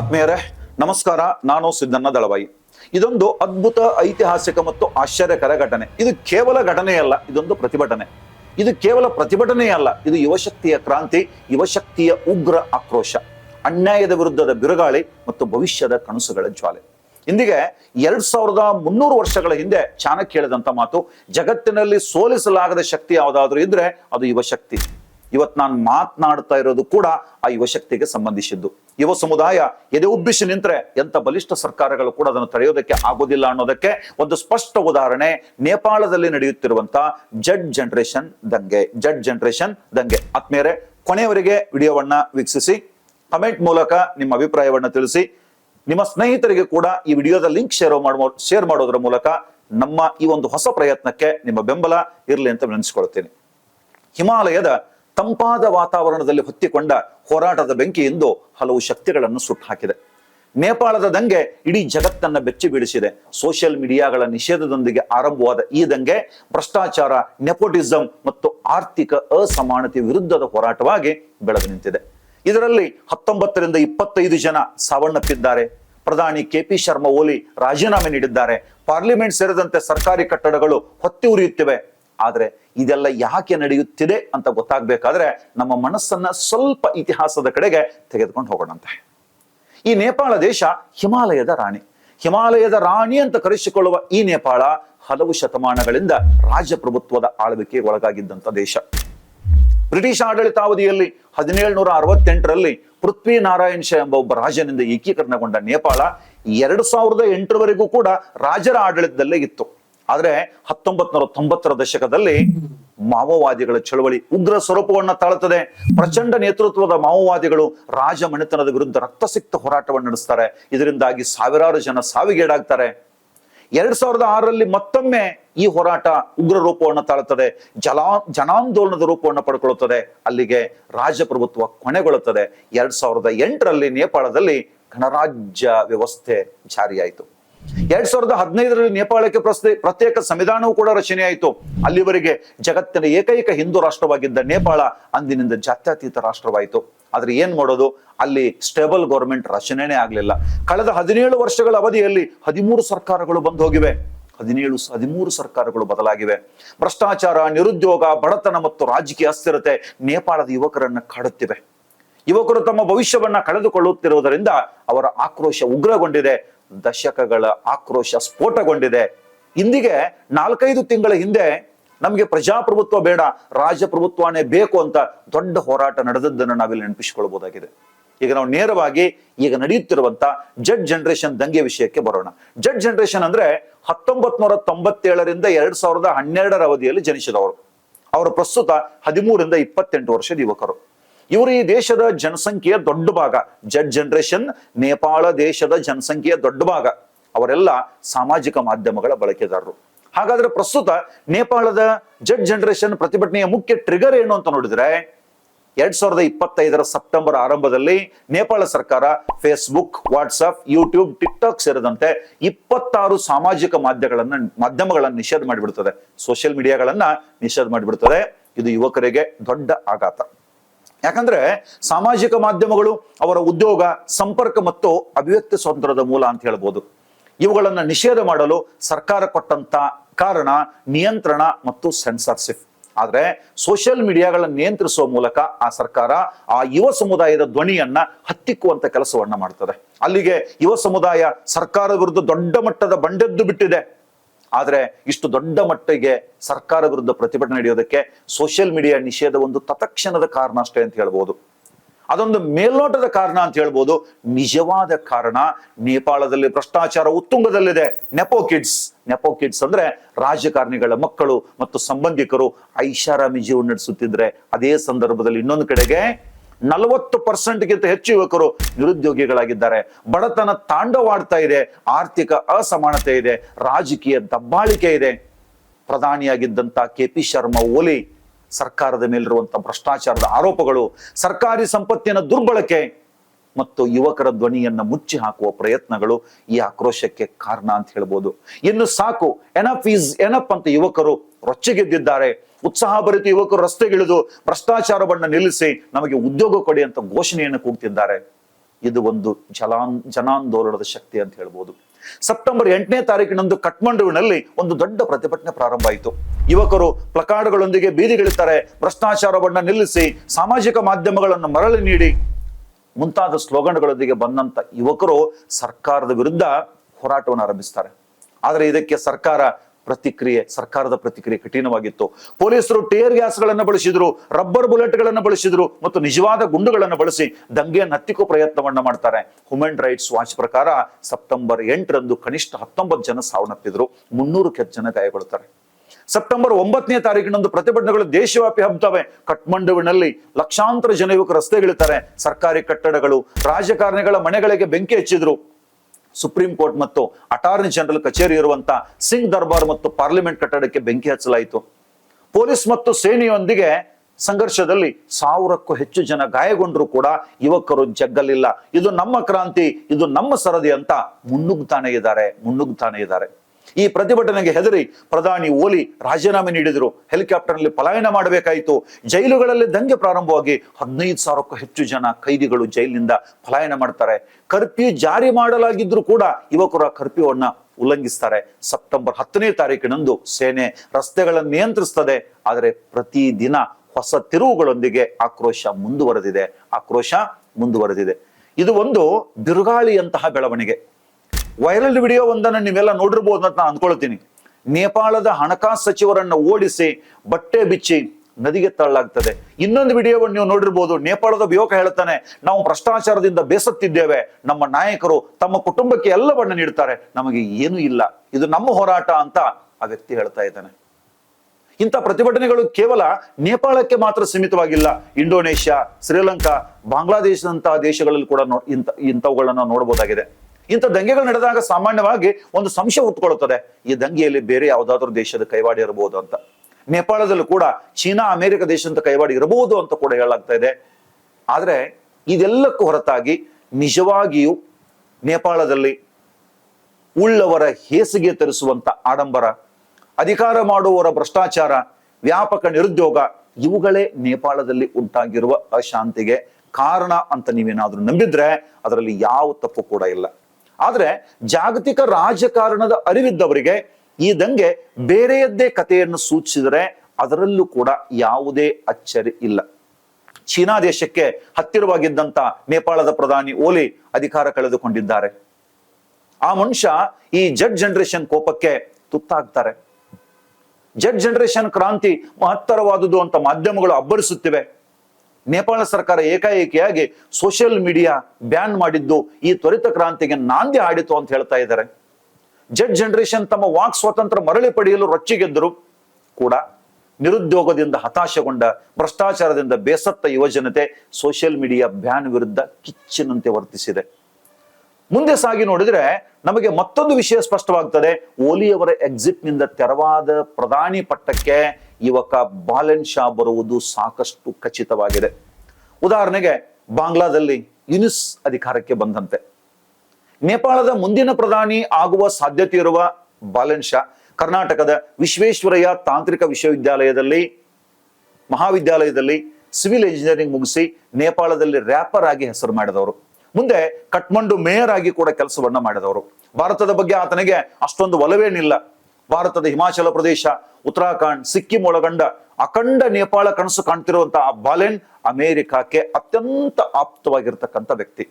ಆತ್ಮೀಯರೇ, ನಮಸ್ಕಾರ. ನಾನು ಸಿದ್ದಣ್ಣ ದಳವಾಯಿ. ಇದೊಂದು ಅದ್ಭುತ, ಐತಿಹಾಸಿಕ ಮತ್ತು ಆಶ್ಚರ್ಯಕರ ಘಟನೆ. ಇದು ಕೇವಲ ಘಟನೆಯಲ್ಲ ಇದೊಂದು ಪ್ರತಿಭಟನೆ. ಇದು ಕೇವಲ ಪ್ರತಿಭಟನೆಯಲ್ಲ ಇದು ಯುವಶಕ್ತಿಯ ಕ್ರಾಂತಿ, ಯುವಶಕ್ತಿಯ ಉಗ್ರ ಆಕ್ರೋಶ, ಅನ್ಯಾಯದ ವಿರುದ್ಧದ ಬಿರುಗಾಳಿ ಮತ್ತು ಭವಿಷ್ಯದ ಕನಸುಗಳ ಜ್ವಾಲೆ. ಇಂದಿಗೆ ಎರಡ್ ಸಾವಿರದ ಮುನ್ನೂರು ವರ್ಷಗಳ ಹಿಂದೆ ಚಾಣಕ್ಯ ಹೇಳಿದಂತ ಮಾತು, ಜಗತ್ತಿನಲ್ಲಿ ಸೋಲಿಸಲಾಗದ ಶಕ್ತಿ ಯಾವುದಾದ್ರೂ ಇದ್ರೆ ಅದು ಯುವಶಕ್ತಿ. ಇವತ್ತು ನಾನು ಮಾತನಾಡ್ತಾ ಇರೋದು ಕೂಡ ಆ ಯುವಶಕ್ತಿಗೆ ಸಂಬಂಧಿಸಿದ್ದು. ಯುವ ಸಮುದಾಯ ಎದೆ ಉಬ್ಬಿಸಿ ನಿಂತರೆ ಎಂಥ ಬಲಿಷ್ಠ ಸರ್ಕಾರಗಳು ಕೂಡ ಅದನ್ನು ತಡೆಯೋದಕ್ಕೆ ಆಗೋದಿಲ್ಲ ಅನ್ನೋದಕ್ಕೆ ಒಂದು ಸ್ಪಷ್ಟ ಉದಾಹರಣೆ ನೇಪಾಳದಲ್ಲಿ ನಡೆಯುತ್ತಿರುವಂತಹ ಜಡ್ ಜನರೇಷನ್ ದಂಗೆ, ಜಡ್ ಜನರೇಷನ್ ದಂಗೆ. ಆತ್ಮೀಯರೇ, ಕೊನೆಯವರೆಗೆ ವಿಡಿಯೋವನ್ನ ವೀಕ್ಷಿಸಿ, ಕಮೆಂಟ್ ಮೂಲಕ ನಿಮ್ಮ ಅಭಿಪ್ರಾಯವನ್ನ ತಿಳಿಸಿ, ನಿಮ್ಮ ಸ್ನೇಹಿತರಿಗೆ ಕೂಡ ಈ ವಿಡಿಯೋದ ಲಿಂಕ್ ಶೇರ್ ಮಾಡೋ ಶೇರ್ ಮಾಡೋದ್ರ ಮೂಲಕ ನಮ್ಮ ಈ ಒಂದು ಹೊಸ ಪ್ರಯತ್ನಕ್ಕೆ ನಿಮ್ಮ ಬೆಂಬಲ ಇರಲಿ ಅಂತ ನೆನೆಸ್ಕೊಳ್ತೀನಿ ಹಿಮಾಲಯದ ತಂಪಾದ ವಾತಾವರಣದಲ್ಲಿ ಹೊತ್ತಿಕೊಂಡ ಹೋರಾಟದ ಬೆಂಕಿಯಿಂದ ಹಲವು ಶಕ್ತಿಗಳನ್ನು ಸುಟ್ಟು ಹಾಕಿದೆ ನೇಪಾಳದ ದಂಗೆ ಇಡೀ ಜಗತ್ತನ್ನ ಬೆಚ್ಚಿ ಬೀಳಿಸಿದೆ. ಸೋಷಿಯಲ್ ಮೀಡಿಯಾಗಳ ನಿಷೇಧದೊಂದಿಗೆ ಆರಂಭವಾದ ಈ ದಂಗೆ ಭ್ರಷ್ಟಾಚಾರ, ನೆಪೋಟಿಸಂ ಮತ್ತು ಆರ್ಥಿಕ ಅಸಮಾನತೆ ವಿರುದ್ಧದ ಹೋರಾಟವಾಗಿ ಬೆಳೆದು ನಿಂತಿದೆ. ಇದರಲ್ಲಿ ಹತ್ತೊಂಬತ್ತರಿಂದ ಇಪ್ಪತ್ತೈದು ಜನ ಸಾವನ್ನಪ್ಪಿದ್ದಾರೆ. ಪ್ರಧಾನಿ ಕೆ ಪಿ ಶರ್ಮಾ ಓಲಿ ರಾಜೀನಾಮೆ ನೀಡಿದ್ದಾರೆ. ಪಾರ್ಲಿಮೆಂಟ್ ಸೇರಿದಂತೆ ಸರ್ಕಾರಿ ಕಟ್ಟಡಗಳು ಹೊತ್ತಿ ಉರಿಯುತ್ತಿವೆ. ಆದ್ರೆ ಇದೆಲ್ಲ ಯಾಕೆ ನಡೆಯುತ್ತಿದೆ ಅಂತ ಗೊತ್ತಾಗ್ಬೇಕಾದ್ರೆ ನಮ್ಮ ಮನಸ್ಸನ್ನ ಸ್ವಲ್ಪ ಇತಿಹಾಸದ ಕಡೆಗೆ ತೆಗೆದುಕೊಂಡು ಹೋಗೋಣಂತೆ. ಈ ನೇಪಾಳ ದೇಶ ಹಿಮಾಲಯದ ರಾಣಿ. ಹಿಮಾಲಯದ ರಾಣಿ ಅಂತ ಕರೆಸಿಕೊಳ್ಳುವ ಈ ನೇಪಾಳ ಹಲವು ಶತಮಾನಗಳಿಂದ ರಾಜಪ್ರಭುತ್ವದ ಆಳ್ವಿಕೆಗೆ ಒಳಗಾಗಿದ್ದಂಥ ದೇಶ. ಬ್ರಿಟಿಷ್ ಆಡಳಿತಾವಧಿಯಲ್ಲಿ ಹದಿನೇಳುನೂರ ಅರವತ್ತೆಂಟರಲ್ಲಿ ಪೃಥ್ವಿ ನಾರಾಯಣ್ ಶಾ ಎಂಬ ಒಬ್ಬ ರಾಜನಿಂದ ಏಕೀಕರಣಗೊಂಡ ನೇಪಾಳ ಎರಡು ಸಾವಿರದ ಎಂಟರವರೆಗೂ ಕೂಡ ರಾಜರ ಆಡಳಿತದಲ್ಲೇ ಇತ್ತು. ಆದ್ರೆ ಹತ್ತೊಂಬತ್ ನೂರ ತೊಂಬತ್ತರ ದಶಕದಲ್ಲಿ ಮಾವೋವಾದಿಗಳ ಚಳವಳಿ ಉಗ್ರ ಸ್ವರೂಪವನ್ನ ತಾಳುತ್ತದೆ. ಪ್ರಚಂಡ ನೇತೃತ್ವದ ಮಾವೋವಾದಿಗಳು ರಾಜ ಮನೆತನದ ವಿರುದ್ಧ ರಕ್ತಸಿಕ್ತ ಹೋರಾಟವನ್ನು ನಡೆಸ್ತಾರೆ. ಇದರಿಂದಾಗಿ ಸಾವಿರಾರು ಜನ ಸಾವಿಗೇಡಾಗ್ತಾರೆ. ಎರಡ್ ಸಾವಿರದ ಆರರಲ್ಲಿ ಮತ್ತೊಮ್ಮೆ ಈ ಹೋರಾಟ ಉಗ್ರ ರೂಪವನ್ನು ತಾಳುತ್ತದೆ. ಜಲಾ, ಜನಾಂದೋಲನದ ರೂಪವನ್ನು ಪಡ್ಕೊಳ್ಳುತ್ತದೆ ಅಲ್ಲಿಗೆ ರಾಜಪ್ರಭುತ್ವ ಕೊನೆಗೊಳ್ಳುತ್ತದೆ. ಎರಡ್ ಸಾವಿರದ ಎಂಟರಲ್ಲಿ ನೇಪಾಳದಲ್ಲಿ ಗಣರಾಜ್ಯ ವ್ಯವಸ್ಥೆ ಜಾರಿಯಾಯಿತು. ಎರಡ್ ಸಾವಿರದ ಹದಿನೈದರಲ್ಲಿ ನೇಪಾಳಕ್ಕೆ ಪ್ರತ್ಯೇಕ ಸಂವಿಧಾನವೂ ಕೂಡ ರಚನೆಯಾಯಿತು. ಅಲ್ಲಿವರೆಗೆ ಜಗತ್ತಿನ ಏಕೈಕ ಹಿಂದೂ ರಾಷ್ಟ್ರವಾಗಿದ್ದ ನೇಪಾಳ ಅಂದಿನಿಂದ ಜಾತ್ಯತೀತ ರಾಷ್ಟ್ರವಾಯಿತು. ಆದ್ರೆ ಏನ್ ಮಾಡೋದು? ಅಲ್ಲಿ ಸ್ಟೇಬಲ್ ಗೌರ್ಮೆಂಟ್ ರಚನೆನೇ ಆಗ್ಲಿಲ್ಲ. ಕಳೆದ ಹದಿನೇಳು ವರ್ಷಗಳ ಅವಧಿಯಲ್ಲಿ ಹದಿಮೂರು ಸರ್ಕಾರಗಳು ಬಂದು ಹೋಗಿವೆ ಹದಿನೇಳು ಹದಿಮೂರು ಸರ್ಕಾರಗಳು ಬದಲಾಗಿವೆ. ಭ್ರಷ್ಟಾಚಾರ, ನಿರುದ್ಯೋಗ, ಬಡತನ ಮತ್ತು ರಾಜಕೀಯ ಅಸ್ಥಿರತೆ ನೇಪಾಳದ ಯುವಕರನ್ನ ಕಾಡುತ್ತಿವೆ. ಯುವಕರು ತಮ್ಮ ಭವಿಷ್ಯವನ್ನ ಕಳೆದುಕೊಳ್ಳುತ್ತಿರುವುದರಿಂದ ಅವರ ಆಕ್ರೋಶ ಉಗ್ರಗೊಂಡಿದೆ. ದಶಕಗಳ ಆಕ್ರೋಶ ಸ್ಫೋಟಗೊಂಡಿದೆ. ಇಂದಿಗೆ ನಾಲ್ಕೈದು ತಿಂಗಳ ಹಿಂದೆ ನಮಗೆ ಪ್ರಜಾಪ್ರಭುತ್ವ ಬೇಡ ರಾಜಪ್ರಭುತ್ವನೇ ಬೇಕು ಅಂತ ದೊಡ್ಡ ಹೋರಾಟ ನಡೆದದ್ದನ್ನು ನಾವಿಲ್ಲಿ ನೆನಪಿಸಿಕೊಳ್ಬಹುದಾಗಿದೆ ಈಗ ನಾವು ನೇರವಾಗಿ ಈಗ ನಡೆಯುತ್ತಿರುವಂತ ಜಡ್ ಜನರೇಷನ್ ದಂಗೆ ವಿಷಯಕ್ಕೆ ಬರೋಣ. ಜಡ್ ಜನರೇಷನ್ ಅಂದ್ರೆ ಹತ್ತೊಂಬತ್ ನೂರ ತೊಂಬತ್ತೇಳರಿಂದ ಎರಡ್ ಸಾವಿರದ ಹನ್ನೆರಡರ ಅವಧಿಯಲ್ಲಿ ಜನಿಸಿದವರು. ಅವರು ಪ್ರಸ್ತುತ ಹದಿಮೂರಿಂದ ಇಪ್ಪತ್ತೆಂಟು ವರ್ಷದ ಯುವಕರು. ಇವರು ಈ ದೇಶದ ಜನಸಂಖ್ಯೆಯ ದೊಡ್ಡ ಭಾಗ. ಜಡ್ ಜನರೇಷನ್ ನೇಪಾಳ ದೇಶದ ಜನಸಂಖ್ಯೆಯ ದೊಡ್ಡ ಭಾಗ. ಅವರೆಲ್ಲ ಸಾಮಾಜಿಕ ಮಾಧ್ಯಮಗಳ ಬಳಕೆದಾರರು. ಹಾಗಾದ್ರೆ ಪ್ರಸ್ತುತ ನೇಪಾಳದ ಜಡ್ ಜನರೇಷನ್ ಪ್ರತಿಭಟನೆಯ ಮುಖ್ಯ ಟ್ರಿಗರ್ ಏನು ಅಂತ ನೋಡಿದ್ರೆ, ಎರಡ್ ಸಾವಿರದ ಇಪ್ಪತ್ತೈದರ ಸೆಪ್ಟೆಂಬರ್ ಆರಂಭದಲ್ಲಿ ನೇಪಾಳ ಸರ್ಕಾರ ಫೇಸ್ಬುಕ್ ವಾಟ್ಸಪ್ ಯೂಟ್ಯೂಬ್ ಟಿಕ್ಟಾಕ್ ಸೇರಿದಂತೆ ಇಪ್ಪತ್ತಾರು ಸಾಮಾಜಿಕ ಮಾಧ್ಯಮಗಳನ್ನ ಮಾಧ್ಯಮಗಳನ್ನ ನಿಷೇಧ ಮಾಡಿಬಿಡ್ತದೆ. ಸೋಷಿಯಲ್ ಮೀಡಿಯಾಗಳನ್ನ ನಿಷೇಧ ಮಾಡಿಬಿಡ್ತದೆ. ಇದು ಯುವಕರಿಗೆ ದೊಡ್ಡ ಆಘಾತ. ಯಾಕಂದ್ರೆ ಸಾಮಾಜಿಕ ಮಾಧ್ಯಮಗಳು ಅವರ ಉದ್ಯೋಗ, ಸಂಪರ್ಕ ಮತ್ತು ಅಭಿವ್ಯಕ್ತಿ ಸ್ವಾತಂತ್ರ್ಯದ ಮೂಲ ಅಂತ ಹೇಳ್ಬೋದು. ಇವುಗಳನ್ನ ನಿಷೇಧ ಮಾಡಲು ಸರ್ಕಾರ ಕೊಟ್ಟಂತ ಕಾರಣ ನಿಯಂತ್ರಣ ಮತ್ತು ಸೆನ್ಸರ್ಶಿಪ್ ಆದ್ರೆ ಸೋಷಿಯಲ್ ಮೀಡಿಯಾಗಳನ್ನು ನಿಯಂತ್ರಿಸುವ ಮೂಲಕ ಆ ಸರ್ಕಾರ ಆ ಯುವ ಸಮುದಾಯದ ಧ್ವನಿಯನ್ನ ಹತ್ತಿಕ್ಕುವಂತ ಕೆಲಸವನ್ನ ಮಾಡ್ತದೆ. ಅಲ್ಲಿಗೆ ಯುವ ಸಮುದಾಯ ಸರ್ಕಾರದ ವಿರುದ್ಧ ದೊಡ್ಡ ಮಟ್ಟದ ಬಂಡೆದ್ದು ಬಿಟ್ಟಿದೆ. ಆದ್ರೆ ಇಷ್ಟು ದೊಡ್ಡ ಮಟ್ಟಿಗೆ ಸರ್ಕಾರ ವಿರುದ್ಧ ಪ್ರತಿಭಟನೆ ನಡೆಯೋದಕ್ಕೆ ಸೋಷಿಯಲ್ ಮೀಡಿಯಾ ನಿಷೇಧ ಒಂದು ತತ್ಕ್ಷಣದ ಕಾರಣ ಅಷ್ಟೇ ಅಂತ ಹೇಳ್ಬೋದು. ಅದೊಂದು ಮೇಲ್ನೋಟದ ಕಾರಣ ಅಂತ ಹೇಳ್ಬೋದು. ನಿಜವಾದ ಕಾರಣ ನೇಪಾಳದಲ್ಲಿ ಭ್ರಷ್ಟಾಚಾರ ಉತ್ತುಂಗದಲ್ಲಿದೆ. ನೆಪೋ ಕಿಡ್ಸ್ ನೆಪೋ ಕಿಡ್ಸ್ ಅಂದ್ರೆ ರಾಜಕಾರಣಿಗಳ ಮಕ್ಕಳು ಮತ್ತು ಸಂಬಂಧಿಕರು ಐಷಾರಾಮಿ ಜೀವನ ನಡೆಸುತ್ತಿದ್ರೆ ಅದೇ ಸಂದರ್ಭದಲ್ಲಿ ಇನ್ನೊಂದು ಕಡೆಗೆ ನಲವತ್ತು ಪರ್ಸೆಂಟ್ಗಿಂತ ಹೆಚ್ಚು ಯುವಕರು ನಿರುದ್ಯೋಗಿಗಳಾಗಿದ್ದಾರೆ. ಬಡತನ ತಾಂಡವಾಡ್ತಾ ಇದೆ. ಆರ್ಥಿಕ ಅಸಮಾನತೆ ಇದೆ. ರಾಜಕೀಯ ದಬ್ಬಾಳಿಕೆ ಇದೆ. ಪ್ರಧಾನಿಯಾಗಿದ್ದಂಥ ಕೆ ಪಿ ಶರ್ಮಾ ಓಲಿ ಸರ್ಕಾರದ ಮೇಲಿರುವಂಥ ಭ್ರಷ್ಟಾಚಾರದ ಆರೋಪಗಳು, ಸರ್ಕಾರಿ ಸಂಪತ್ತಿನ ದುರ್ಬಳಕೆ ಮತ್ತು ಯುವಕರ ಧ್ವನಿಯನ್ನ ಮುಚ್ಚಿ ಹಾಕುವ ಪ್ರಯತ್ನಗಳು ಈ ಆಕ್ರೋಶಕ್ಕೆ ಕಾರಣ ಅಂತ ಹೇಳ್ಬೋದು. ಇನ್ನು ಸಾಕು ಎನಫ್ ಈಸ್ ಎನಫ್ ಅಂತ ಯುವಕರು ರೊಚ್ಚಿಗೆದ್ದಿದ್ದಾರೆ. ಉತ್ಸಾಹಭರಿತ ಯುವಕರು ರಸ್ತೆಗಿಳಿದು ಭ್ರಷ್ಟಾಚಾರವನ್ನು ನಿಲ್ಲಿಸಿ ನಮಗೆ ಉದ್ಯೋಗ ಕೊಡಿ ಅಂತ ಘೋಷಣೆಯನ್ನು ಕೂಗ್ತಿದ್ದಾರೆ. ಇದು ಒಂದು ಜಲಾನ್, ಜನಾಂದೋಲನದ ಶಕ್ತಿ ಅಂತ ಹೇಳ್ಬೋದು. ಸೆಪ್ಟೆಂಬರ್ ಎಂಟನೇ ತಾರೀಕಿನಂದು ಕಠ್ಮಂಡುವಿನಲ್ಲಿ ಒಂದು ದೊಡ್ಡ ಪ್ರತಿಭಟನೆ ಪ್ರಾರಂಭ ಆಯಿತು. ಯುವಕರು ಪ್ಲಕಾರ್ಡ್ಗಳೊಂದಿಗೆ ಬೀದಿಗಿಳಿತಾರೆ ಭ್ರಷ್ಟಾಚಾರವನ್ನು ನಿಲ್ಲಿಸಿ ಸಾಮಾಜಿಕ ಮಾಧ್ಯಮಗಳನ್ನು ಮರಳಿ ನೀಡಿ. ಮುಂತಾದ ಸ್ಲೋಗನ್ಗಳೊಂದಿಗೆ ಬಂದಂತ ಯುವಕರು ಸರ್ಕಾರದ ವಿರುದ್ಧ ಹೋರಾಟವನ್ನು ಆರಂಭಿಸ್ತಾರೆ. ಆದರೆ ಇದಕ್ಕೆ ಸರ್ಕಾರ ಪ್ರತಿಕ್ರಿಯೆ, ಸರ್ಕಾರದ ಪ್ರತಿಕ್ರಿಯೆ ಕಠಿಣವಾಗಿತ್ತು. ಪೊಲೀಸರು ಟೇರ್ ಗ್ಯಾಸ್ಗಳನ್ನು ಬಳಸಿದ್ರು ರಬ್ಬರ್ ಬುಲೆಟ್ಗಳನ್ನು ಬಳಸಿದ್ರು ಮತ್ತು ನಿಜವಾದ ಗುಂಡುಗಳನ್ನು ಬಳಸಿ ದಂಗೆಯನ್ನು ಹತ್ತಿಕ್ಕೋ ಪ್ರಯತ್ನವನ್ನ ಮಾಡ್ತಾರೆ. ಹ್ಯೂಮನ್ ರೈಟ್ಸ್ ವಾಚ್ ಪ್ರಕಾರ ಸೆಪ್ಟೆಂಬರ್ ಎಂಟರಂದು ಕನಿಷ್ಠ ಹತ್ತೊಂಬತ್ತು ಜನ ಸಾವನ್ನಪ್ಪಿದ್ರು. ಮುನ್ನೂರಕ್ಕೆ ಹೆಚ್ಚು ಜನ ಗಾಯಗೊಳ್ತಾರೆ. ಸೆಪ್ಟೆಂಬರ್ ಒಂಬತ್ತನೇ ತಾರೀಕಿನಂದು ಪ್ರತಿಭಟನೆಗಳು ದೇಶವ್ಯಾಪಿ ಹಬ್ಬತವೆ ಕಠ್ಮಂಡುವಿನಲ್ಲಿ ಲಕ್ಷಾಂತರ ಜನ ಯುವಕರು ರಸ್ತೆಗಿಳಿತಾರೆ. ಸರ್ಕಾರಿ ಕಟ್ಟಡಗಳು, ರಾಜಕಾರಣಿಗಳ ಮನೆಗಳಿಗೆ ಬೆಂಕಿ ಹಚ್ಚಿದ್ರು. ಸುಪ್ರೀಂ ಕೋರ್ಟ್ ಮತ್ತು ಅಟಾರ್ನಿ ಜನರಲ್ ಕಚೇರಿ ಇರುವಂತ ಸಿಂಗ್ ದರ್ಬಾರ್ ಮತ್ತು ಪಾರ್ಲಿಮೆಂಟ್ ಕಟ್ಟಡಕ್ಕೆ ಬೆಂಕಿ ಹಚ್ಚಲಾಯಿತು. ಪೊಲೀಸ್ ಮತ್ತು ಸೇನೆಯೊಂದಿಗೆ ಸಂಘರ್ಷದಲ್ಲಿ ಸಾವಿರಕ್ಕೂ ಹೆಚ್ಚು ಜನ ಗಾಯಗೊಂಡರೂ ಕೂಡ ಯುವಕರು ಜಗ್ಗಲಿಲ್ಲ. ಇದು ನಮ್ಮ ಕ್ರಾಂತಿ, ಇದು ನಮ್ಮ ಸರದಿ ಅಂತ ಮುನ್ನುಗ್ತಾನೆ ಇದ್ದಾರೆ ಮುನ್ನುಗ್ತಾನೆ ಇದ್ದಾರೆ. ಈ ಪ್ರತಿಭಟನೆಗೆ ಹೆದರಿ ಪ್ರಧಾನಿ ಓಲಿ ರಾಜೀನಾಮೆ ನೀಡಿದರು. ಹೆಲಿಕಾಪ್ಟರ್ನಲ್ಲಿ ಪಲಾಯನ ಮಾಡಬೇಕಾಯಿತು. ಜೈಲುಗಳಲ್ಲಿ ದಂಗೆ ಪ್ರಾರಂಭವಾಗಿ ಹದಿನೈದು ಸಾವಿರಕ್ಕೂ ಹೆಚ್ಚು ಜನ ಕೈದಿಗಳು ಜೈಲಿನಿಂದ ಪಲಾಯನ ಮಾಡ್ತಾರೆ. ಕರ್ಫ್ಯೂ ಜಾರಿ ಮಾಡಲಾಗಿದ್ರು ಕೂಡ ಯುವಕರು ಆ ಕರ್ಫ್ಯೂವನ್ನ ಉಲ್ಲಂಘಿಸ್ತಾರೆ. ಸೆಪ್ಟೆಂಬರ್ ಹತ್ತನೇ ತಾರೀಕಿನಂದು ಸೇನೆ ರಸ್ತೆಗಳನ್ನು ನಿಯಂತ್ರಿಸ್ತದೆ. ಆದರೆ ಪ್ರತಿದಿನ ಹೊಸ ತಿರುವುಗಳೊಂದಿಗೆ ಆಕ್ರೋಶ ಮುಂದುವರೆದಿದೆ. ಆಕ್ರೋಶ ಮುಂದುವರೆದಿದೆ. ಇದು ಒಂದು ಬಿರುಗಾಳಿಯಂತಹ ಬೆಳವಣಿಗೆ. ವೈರಲ್ ವಿಡಿಯೋ ಒಂದನ್ನು ನೀವೆಲ್ಲ ನೋಡಿರ್ಬೋದು ಅಂತ ನಾನು ಅಂದ್ಕೊಳ್ತೀನಿ ನೇಪಾಳದ ಹಣಕಾಸು ಸಚಿವರನ್ನ ಓಡಿಸಿ ಬಟ್ಟೆ ಬಿಚ್ಚಿ ನದಿಗೆ ತಳ್ಳಾಗ್ತದೆ. ಇನ್ನೊಂದು ವಿಡಿಯೋವನ್ನು ನೀವು ನೋಡಿರ್ಬೋದು. ನೇಪಾಳದ ಯುವಕ ಹೇಳ್ತಾನೆ, ನಾವು ಭ್ರಷ್ಟಾಚಾರದಿಂದ ಬೇಸತ್ತಿದ್ದೇವೆ. ನಮ್ಮ ನಾಯಕರು ತಮ್ಮ ಕುಟುಂಬಕ್ಕೆ ಎಲ್ಲವನ್ನ ನೀಡ್ತಾರೆ. ನಮಗೆ ಏನೂ ಇಲ್ಲ. ಇದು ನಮ್ಮ ಹೋರಾಟ ಅಂತ ಆ ವ್ಯಕ್ತಿ ಹೇಳ್ತಾ ಇದ್ದಾನೆ. ಇಂಥ ಪ್ರತಿಭಟನೆಗಳು ಕೇವಲ ನೇಪಾಳಕ್ಕೆ ಮಾತ್ರ ಸೀಮಿತವಾಗಿಲ್ಲ. ಇಂಡೋನೇಷ್ಯಾ, ಶ್ರೀಲಂಕಾ, ಬಾಂಗ್ಲಾದೇಶದಂತಹ ದೇಶಗಳಲ್ಲಿ ಕೂಡ ನೋ ಇಂಥ ಇಂಥವುಗಳನ್ನ ನೋಡಬಹುದಾಗಿದೆ ಇಂಥ ದಂಗೆಗಳು ನಡೆದಾಗ ಸಾಮಾನ್ಯವಾಗಿ ಒಂದು ಸಂಶಯ ಹುಟ್ಟುಕೊಳ್ಳುತ್ತದೆ ಈ ದಂಗೆಯಲ್ಲಿ ಬೇರೆ ಯಾವುದಾದ್ರೂ ದೇಶದ ಕೈವಾಡ ಇರಬಹುದು ಅಂತ. ನೇಪಾಳದಲ್ಲೂ ಕೂಡ ಚೀನಾ, ಅಮೆರಿಕ ದೇಶದ ಕೈವಾಡ ಇರಬಹುದು ಅಂತ ಕೂಡ ಹೇಳಲಾಗ್ತಾ ಇದೆ. ಆದ್ರೆ ಇದೆಲ್ಲಕ್ಕೂ ಹೊರತಾಗಿ ನಿಜವಾಗಿಯೂ ನೇಪಾಳದಲ್ಲಿ ಉಳ್ಳವರ ಹೇಸಿಗೆ ತರಿಸುವಂತ ಆಡಂಬರ, ಅಧಿಕಾರ ಮಾಡುವವರ ಭ್ರಷ್ಟಾಚಾರ, ವ್ಯಾಪಕ ನಿರುದ್ಯೋಗ, ಇವುಗಳೇ ನೇಪಾಳದಲ್ಲಿ ಉಂಟಾಗಿರುವ ಅಶಾಂತಿಗೆ ಕಾರಣ ಅಂತ ನೀವೇನಾದ್ರೂ ನಂಬಿದ್ರೆ ಅದರಲ್ಲಿ ಯಾವ ತಪ್ಪು ಕೂಡ ಇಲ್ಲ. ಆದ್ರೆ ಜಾಗತಿಕ ರಾಜಕಾರಣದ ಅರಿವಿದ್ದವರಿಗೆ ಈ ದಂಗೆ ಬೇರೆಯದ್ದೇ ಕಥೆಯನ್ನು ಸೂಚಿಸಿದರೆ ಅದರಲ್ಲೂ ಕೂಡ ಯಾವುದೇ ಅಚ್ಚರಿ ಇಲ್ಲ. ಚೀನಾ ದೇಶಕ್ಕೆ ಹತ್ತಿರವಾಗಿದ್ದಂತ ನೇಪಾಳದ ಪ್ರಧಾನಿ ಓಲಿ ಅಧಿಕಾರ ಕಳೆದುಕೊಂಡಿದ್ದಾರೆ. ಆ ಮನುಷ್ಯ ಈ ಜಡ್ ಜನರೇಷನ್ ಕೋಪಕ್ಕೆ ತುತ್ತಾಗ್ತಾರೆ. ಜಡ್ ಜನರೇಷನ್ ಕ್ರಾಂತಿ ಮಹತ್ತರವಾದುದು ಅಂತ ಮಾಧ್ಯಮಗಳು ಅಬ್ಬರಿಸುತ್ತಿವೆ. ನೇಪಾಳ ಸರ್ಕಾರ ಏಕಾಏಕಿಯಾಗಿ ಸೋಷಿಯಲ್ ಮೀಡಿಯಾ ಬ್ಯಾನ್ ಮಾಡಿದ್ದು ಈ ತ್ವರಿತ ಕ್ರಾಂತಿಗೆ ನಾಂದಿ ಆಡಿತು ಅಂತ ಹೇಳ್ತಾ ಇದ್ದಾರೆ. ಜಡ್ ಜನರೇಷನ್ ತಮ್ಮ ವಾಕ್ ಸ್ವಾತಂತ್ರ್ಯ ಮರಳಿ ಪಡೆಯಲು ರೊಚ್ಚಿಗೆದ್ದರು ಕೂಡ ನಿರುದ್ಯೋಗದಿಂದ ಹತಾಶಗೊಂಡ, ಭ್ರಷ್ಟಾಚಾರದಿಂದ ಬೇಸತ್ತ ಯುವಜನತೆ ಸೋಷಿಯಲ್ ಮೀಡಿಯಾ ಬ್ಯಾನ್ ವಿರುದ್ಧ ಕಿಚ್ಚಿನಂತೆ ವರ್ತಿಸಿದೆ. ಮುಂದೆ ಸಾಗಿ ನೋಡಿದ್ರೆ ನಮಗೆ ಮತ್ತೊಂದು ವಿಷಯ ಸ್ಪಷ್ಟವಾಗ್ತದೆ. ಓಲಿಯವರ ಎಕ್ಸಿಟ್ನಿಂದ ತೆರವಾದ ಪ್ರಧಾನಿ ಪಟ್ಟಕ್ಕೆ ಯುವಕ ಬಾಲೆನ್ ಶಾ ಬರುವುದು ಸಾಕಷ್ಟು ಖಚಿತವಾಗಿದೆ. ಉದಾಹರಣೆಗೆ, ಬಾಂಗ್ಲಾದಲ್ಲಿ ಯುನಿಸ್ ಅಧಿಕಾರಕ್ಕೆ ಬಂದಂತೆ. ನೇಪಾಳದ ಮುಂದಿನ ಪ್ರಧಾನಿ ಆಗುವ ಸಾಧ್ಯತೆ ಇರುವ ಬಾಲೆನ್ ಶಾ, ಕರ್ನಾಟಕದ ವಿಶ್ವೇಶ್ವರಯ್ಯ ತಾಂತ್ರಿಕ ವಿಶ್ವವಿದ್ಯಾಲಯದಲ್ಲಿ, ಮಹಾವಿದ್ಯಾಲಯದಲ್ಲಿ ಸಿವಿಲ್ ಇಂಜಿನಿಯರಿಂಗ್ ಮುಗಿಸಿ ನೇಪಾಳದಲ್ಲಿ ರ್ಯಾಪರ್ ಆಗಿ ಹೆಸರು ಮಾಡಿದವರು. ಮುಂದೆ ಕಟ್ಮಂಡು ಮೇಯರ್ ಆಗಿ ಕೂಡ ಕೆಲಸವನ್ನ ಮಾಡಿದವರು. ಭಾರತದ ಬಗ್ಗೆ ಆತನಿಗೆ ಅಷ್ಟೊಂದು ಒಲವೇನಿಲ್ಲ. ಭಾರತದ ಹಿಮಾಚಲ ಪ್ರದೇಶ, ಉತ್ತರಾಖಂಡ್, ಸಿಕ್ಕಿಂ ಒಳಗೊಂಡ ಅಖಂಡ ನೇಪಾಳ ಕನಸು ಕಾಣ್ತಿರುವಂತಹ ಬಾಲೆನ್ ಅಮೆರಿಕಕ್ಕೆ ಅತ್ಯಂತ ಆಪ್ತವಾಗಿರ್ತಕ್ಕಂಥ ವ್ಯಕ್ತಿ.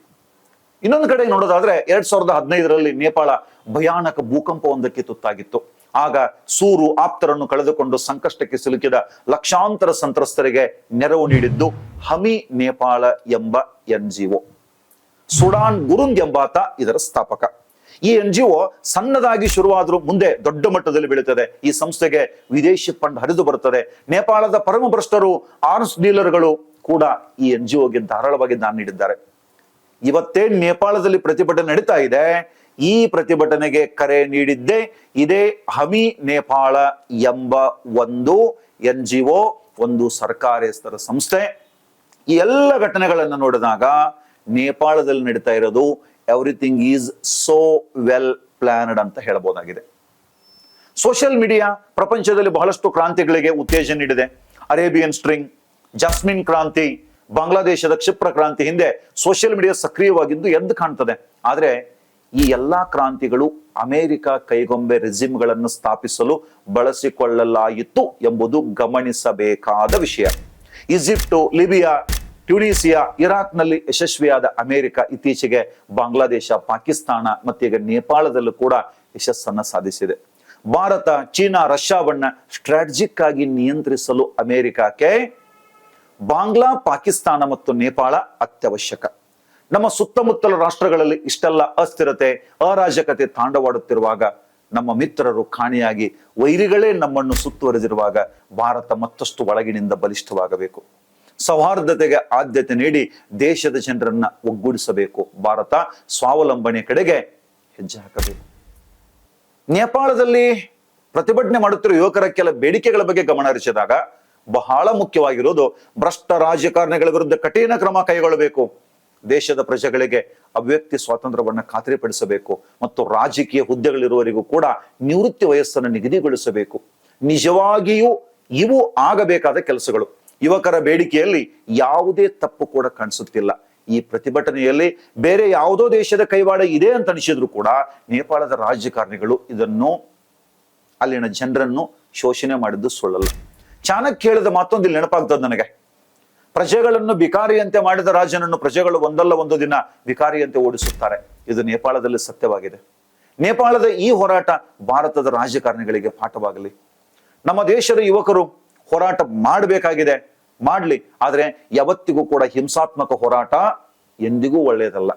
ಇನ್ನೊಂದು ಕಡೆ ನೋಡೋದಾದ್ರೆ ಎರಡ್ ಸಾವಿರದ ಹದಿನೈದರಲ್ಲಿ ನೇಪಾಳ ಭಯಾನಕ ಭೂಕಂಪವೊಂದಕ್ಕೆ ತುತ್ತಾಗಿತ್ತು. ಆಗ ಸೂರು ಆಪ್ತರನ್ನು ಕಳೆದುಕೊಂಡು ಸಂಕಷ್ಟಕ್ಕೆ ಸಿಲುಕಿದ ಲಕ್ಷಾಂತರ ಸಂತ್ರಸ್ತರಿಗೆ ನೆರವು ನೀಡಿದ್ದು ಹಮಿ ನೇಪಾಳ ಎಂಬ ಎನ್ ಸುಡಾನ್ ಗುರುಂದ್ ಎಂಬಾತ ಇದರ ಸ್ಥಾಪಕ. ಈ ಎನ್ ಜಿ ಒ ಸಣ್ಣದಾಗಿ ಶುರುವಾದರೂ ಮುಂದೆ ದೊಡ್ಡ ಮಟ್ಟದಲ್ಲಿ ಬೆಳೀತದೆ ಈ ಸಂಸ್ಥೆಗೆ ವಿದೇಶಿ ಫಂಡ್ ಹರಿದು ಬರುತ್ತದೆ. ನೇಪಾಳದ ಪರಮ ಭ್ರಷ್ಟರು ಆರ್ಮ್ಸ್ ಡೀಲರ್ಗಳು ಕೂಡ ಈ ಎನ್ ಜಿ ಒಗೆ ಧಾರಾಳವಾಗಿ ದಾನ ನೀಡಿದ್ದಾರೆ. ಇವತ್ತೇ ನೇಪಾಳದಲ್ಲಿ ಪ್ರತಿಭಟನೆ ನಡೀತಾ ಇದೆ, ಈ ಪ್ರತಿಭಟನೆಗೆ ಕರೆ ನೀಡಿದ್ದೇ ಇದೇ ಹಮಿ ನೇಪಾಳ ಎಂಬ ಒಂದು ಎನ್ ಜಿ ಒ ಒಂದು ಸರ್ಕಾರೇತರ ಸಂಸ್ಥೆ. ಈ ಎಲ್ಲ ಘಟನೆಗಳನ್ನು ನೋಡಿದಾಗ ನೇಪಾಳದಲ್ಲಿ ನಡೀತಾ ಇರೋದು everything is so well planned ಅಂತ ಹೇಳಬಹುದಾಗಿದೆ ಸೋಷಿಯಲ್ ಮೀಡಿಯಾ ಪ್ರಪಂಚದಲ್ಲಿ ಬಹಳಷ್ಟು ಕ್ರಾಂತಿಗಳಿಗೆ ಉತ್ತೇಜನ ನೀಡಿದೆ. ಅರೇಬಿಯನ್ ಸ್ಟ್ರಿಂಗ್ ಜಾಸ್ಮಿನ್ ಕ್ರಾಂತಿ ಬಾಂಗ್ಲಾದೇಶದ ಕ್ಷಿಪ್ರ ಕ್ರಾಂತಿ ಹಿಂದೆ ಸೋಷಿಯಲ್ ಮೀಡಿಯಾ ಸಕ್ರಿಯವಾಗಿದ್ದು ಎದ್ದು ಕಾಣ್ತದೆ. ಆದ್ರೆ ಈ ಎಲ್ಲಾ ಕ್ರಾಂತಿಗಳು ಅಮೆರಿಕ ಕೈಗೊಂಬೆ ರೆಜಿಮ್ಗಳನ್ನು ಸ್ಥಾಪಿಸಲು ಬಳಸಿಕೊಳ್ಳಲಾಯಿತು ಎಂಬುದು ಗಮನಿಸಬೇಕಾದ ವಿಷಯ. ಈಜಿಪ್ಟು ಲಿಬಿಯಾ ಟ್ಯುನೀಸಿಯಾ ಇರಾಕ್ನಲ್ಲಿ ಯಶಸ್ವಿಯಾದ ಅಮೆರಿಕ ಇತ್ತೀಚೆಗೆ ಬಾಂಗ್ಲಾದೇಶ, ಪಾಕಿಸ್ತಾನ, ಮತ್ತೆ ಈಗ ನೇಪಾಳದಲ್ಲೂ ಕೂಡ ಯಶಸ್ಸನ್ನ ಸಾಧಿಸಿದೆ. ಭಾರತ, ಚೀನಾ ರಷ್ಯಾವನ್ನ ಸ್ಟ್ರಾಟಜಿಕ್ ಆಗಿ ನಿಯಂತ್ರಿಸಲು ಅಮೆರಿಕಕ್ಕೆ ಬಾಂಗ್ಲಾ, ಪಾಕಿಸ್ತಾನ ಮತ್ತು ನೇಪಾಳ ಅತ್ಯವಶ್ಯಕ. ನಮ್ಮ ಸುತ್ತಮುತ್ತಲ ರಾಷ್ಟ್ರಗಳಲ್ಲಿ ಇಷ್ಟೆಲ್ಲ ಅಸ್ಥಿರತೆ, ಅರಾಜಕತೆ ತಾಂಡವಾಡುತ್ತಿರುವಾಗ ನಮ್ಮ ಮಿತ್ರರು ಕಾಣಿಯಾಗಿ ವೈರಿಗಳೇ ನಮ್ಮನ್ನು ಸುತ್ತುವರೆದಿರುವಾಗ ಭಾರತ ಮತ್ತಷ್ಟು ಒಳಗಿನಿಂದ ಬಲಿಷ್ಠವಾಗಬೇಕು. ಸೌಹಾರ್ದತೆಗೆ ಆದ್ಯತೆ ನೀಡಿ ದೇಶದ ಜನರನ್ನ ಒಗ್ಗೂಡಿಸಬೇಕು. ಭಾರತ ಸ್ವಾವಲಂಬನೆ ಕಡೆಗೆ ಹೆಜ್ಜೆ ಹಾಕಬೇಕು. ನೇಪಾಳದಲ್ಲಿ ಪ್ರತಿಭಟನೆ ಮಾಡುತ್ತಿರುವ ಯುವಕರ ಕೆಲ ಬೇಡಿಕೆಗಳ ಬಗ್ಗೆ ಗಮನ ಹರಿಸಿದಾಗ ಬಹಳ ಮುಖ್ಯವಾಗಿರೋದು ಭ್ರಷ್ಟ ರಾಜಕಾರಣಿಗಳ ವಿರುದ್ಧ ಕಠಿಣ ಕ್ರಮ ಕೈಗೊಳ್ಳಬೇಕು. ದೇಶದ ಪ್ರಜೆಗಳಿಗೆ ಅಭಿವ್ಯಕ್ತಿ ಸ್ವಾತಂತ್ರ್ಯವನ್ನು ಖಾತ್ರಿಪಡಿಸಬೇಕು ಮತ್ತು ರಾಜಕೀಯ ಹುದ್ದೆಗಳಿರುವವರಿಗೂ ಕೂಡ ನಿವೃತ್ತಿ ವಯಸ್ಸನ್ನು ನಿಗದಿಗೊಳಿಸಬೇಕು. ನಿಜವಾಗಿಯೂ ಇವು ಆಗಬೇಕಾದ ಕೆಲಸಗಳು. ಯುವಕರ ಬೇಡಿಕೆಯಲ್ಲಿ ಯಾವುದೇ ತಪ್ಪು ಕೂಡ ಕಾಣಿಸುತ್ತಿಲ್ಲ. ಈ ಪ್ರತಿಭಟನೆಯಲ್ಲಿ ಬೇರೆ ಯಾವುದೋ ದೇಶದ ಕೈವಾಡ ಇದೆ ಅಂತ ಅನಿಸಿದ್ರು ಕೂಡ ನೇಪಾಳದ ರಾಜಕಾರಣಿಗಳು ಇದನ್ನು, ಅಲ್ಲಿನ ಜನರನ್ನು ಶೋಷಣೆ ಮಾಡಿದ್ದು ಸುಳ್ಳಲ್ಲ. ಚಾಣಕ್ಯ ಹೇಳಿದ ಮಾತೊಂದು ಇಲ್ಲಿ ನೆನಪಾಗ್ತದೆ ನನಗೆ. ಪ್ರಜೆಗಳನ್ನು ಬಿಕಾರಿಯಂತೆ ಮಾಡಿದ ರಾಜನನ್ನು ಪ್ರಜೆಗಳು ಒಂದಲ್ಲ ಒಂದು ದಿನ ವಿಕಾರಿಯಂತೆ ಓಡಿಸುತ್ತಾರೆ. ಇದು ನೇಪಾಳದಲ್ಲಿ ಸತ್ಯವಾಗಿದೆ. ನೇಪಾಳದ ಈ ಹೋರಾಟ ಭಾರತದ ರಾಜಕಾರಣಿಗಳಿಗೆ ಪಾಠವಾಗಲಿ. ನಮ್ಮ ದೇಶದ ಯುವಕರು ಹೋರಾಟ ಮಾಡಬೇಕಾಗಿದೆ. ಮಾಡ್ಲಿ. ಆದರೆ ಯಾವತ್ತಿಗೂ ಕೂಡ ಹಿಂಸಾತ್ಮಕ ಹೋರಾಟ ಎಂದಿಗೂ ಒಳ್ಳೆಯದಲ್ಲ.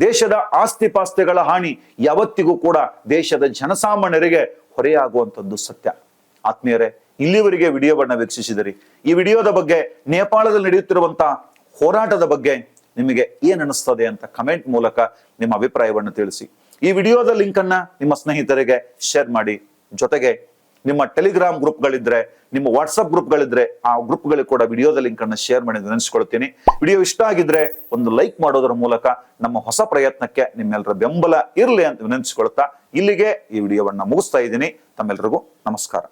ದೇಶದ ಆಸ್ತಿ ಪಾಸ್ತಿಗಳ ಹಾನಿ ಯಾವತ್ತಿಗೂ ಕೂಡ ದೇಶದ ಜನಸಾಮಾನ್ಯರಿಗೆ ಹೊರೆಯಾಗುವಂಥದ್ದು ಸತ್ಯ. ಆತ್ಮೀಯರೇ, ಇಲ್ಲಿವರೆಗೆ ವಿಡಿಯೋವನ್ನು ವೀಕ್ಷಿಸಿದಿರಿ. ಈ ವಿಡಿಯೋದ ಬಗ್ಗೆ ನೇಪಾಳದಲ್ಲಿ ನಡೆಯುತ್ತಿರುವಂತಹ ಹೋರಾಟದ ಬಗ್ಗೆ ನಿಮಗೆ ಏನ್ ಅನಿಸ್ತದೆ ಅಂತ ಕಮೆಂಟ್ ಮೂಲಕ ನಿಮ್ಮ ಅಭಿಪ್ರಾಯವನ್ನು ತಿಳಿಸಿ. ಈ ವಿಡಿಯೋದ ಲಿಂಕ್ ಅನ್ನ ನಿಮ್ಮ ಸ್ನೇಹಿತರಿಗೆ ಶೇರ್ ಮಾಡಿ. ಜೊತೆಗೆ ನಿಮ್ಮ ಟೆಲಿಗ್ರಾಮ್ ಗ್ರೂಪ್ಗಳಿದ್ರೆ ನಿಮ್ಮ ವಾಟ್ಸಪ್ ಗ್ರೂಪ್ಗಳಿದ್ರೆ ಆ ಗ್ರೂಪ್ಗಳಿಗೆ ಕೂಡ ವಿಡಿಯೋದ ಲಿಂಕ್ ಅನ್ನು ಶೇರ್ ಮಾಡಿ ನೆನೆಸ್ಕೊಳ್ತೀನಿ. ವಿಡಿಯೋ ಇಷ್ಟ ಆಗಿದ್ರೆ ಒಂದು ಲೈಕ್ ಮಾಡೋದರ ಮೂಲಕ ನಮ್ಮ ಹೊಸ ಪ್ರಯತ್ನಕ್ಕೆ ನಿಮ್ಮೆಲ್ಲರ ಬೆಂಬಲ ಇರಲಿ ಅಂತ ವಿನಂತಿಸ್ಕೊಳ್ತಾ ಇಲ್ಲಿಗೆ ಈ ವಿಡಿಯೋವನ್ನ ಮುಗಿಸ್ತಾ ಇದ್ದೀನಿ. ತಮ್ಮೆಲ್ಲರಿಗೂ ನಮಸ್ಕಾರ.